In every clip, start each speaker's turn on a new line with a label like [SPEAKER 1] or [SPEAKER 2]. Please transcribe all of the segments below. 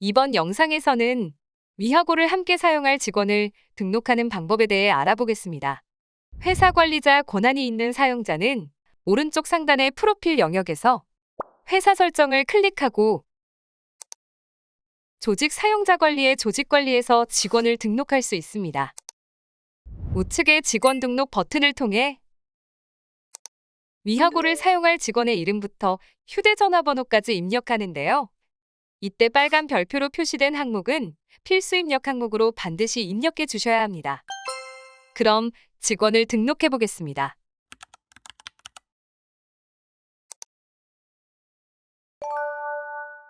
[SPEAKER 1] 이번 영상에서는 위하고를 함께 사용할 직원을 등록하는 방법에 대해 알아보겠습니다. 회사 관리자 권한이 있는 사용자는 오른쪽 상단의 프로필 영역에서 회사 설정을 클릭하고 조직 사용자 관리의 조직 관리에서 직원을 등록할 수 있습니다. 우측의 직원 등록 버튼을 통해 위하고를 사용할 직원의 이름부터 휴대전화 번호까지 입력하는데요. 이때 빨간 별표로 표시된 항목은 필수 입력 항목으로 반드시 입력해 주셔야 합니다. 그럼 직원을 등록해 보겠습니다.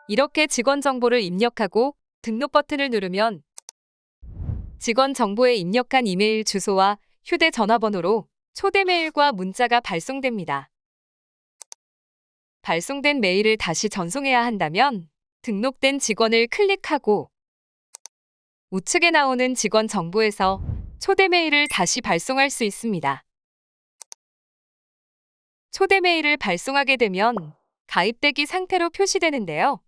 [SPEAKER 1] 이렇게 직원 정보를 입력하고 등록 버튼을 누르면 직원 정보에 입력한 이메일 주소와 휴대전화번호로 초대 메일과 문자가 발송됩니다. 발송된 메일을 다시 전송해야 한다면 등록된 직원을 클릭하고 우측에 나오는 직원 정보에서 초대 메일을 다시 발송할 수 있습니다. 초대 메일을 발송하게 되면 가입되기 상태로 표시되는데요.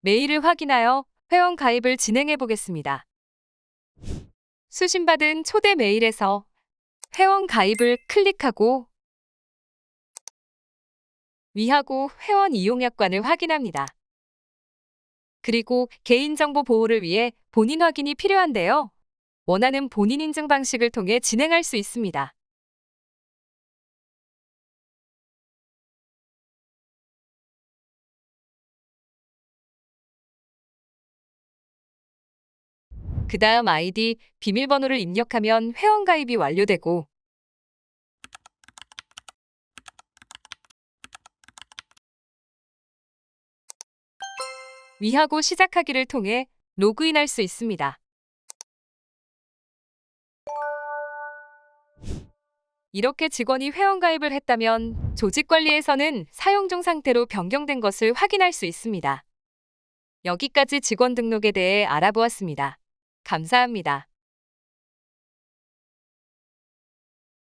[SPEAKER 1] 메일을 확인하여 회원 가입을 진행해 보겠습니다. 수신받은 초대 메일에서 회원 가입을 클릭하고 위하고 회원 이용 약관을 확인합니다. 그리고 개인정보 보호를 위해 본인 확인이 필요한데요. 원하는 본인 인증 방식을 통해 진행할 수 있습니다. 그 다음 아이디, 비밀번호를 입력하면 회원 가입이 완료되고 위하고 시작하기를 통해 로그인할 수 있습니다. 이렇게 직원이 회원 가입을 했다면 조직 관리에서는 사용 중 상태로 변경된 것을 확인할 수 있습니다. 여기까지 직원 등록에 대해 알아보았습니다. 감사합니다.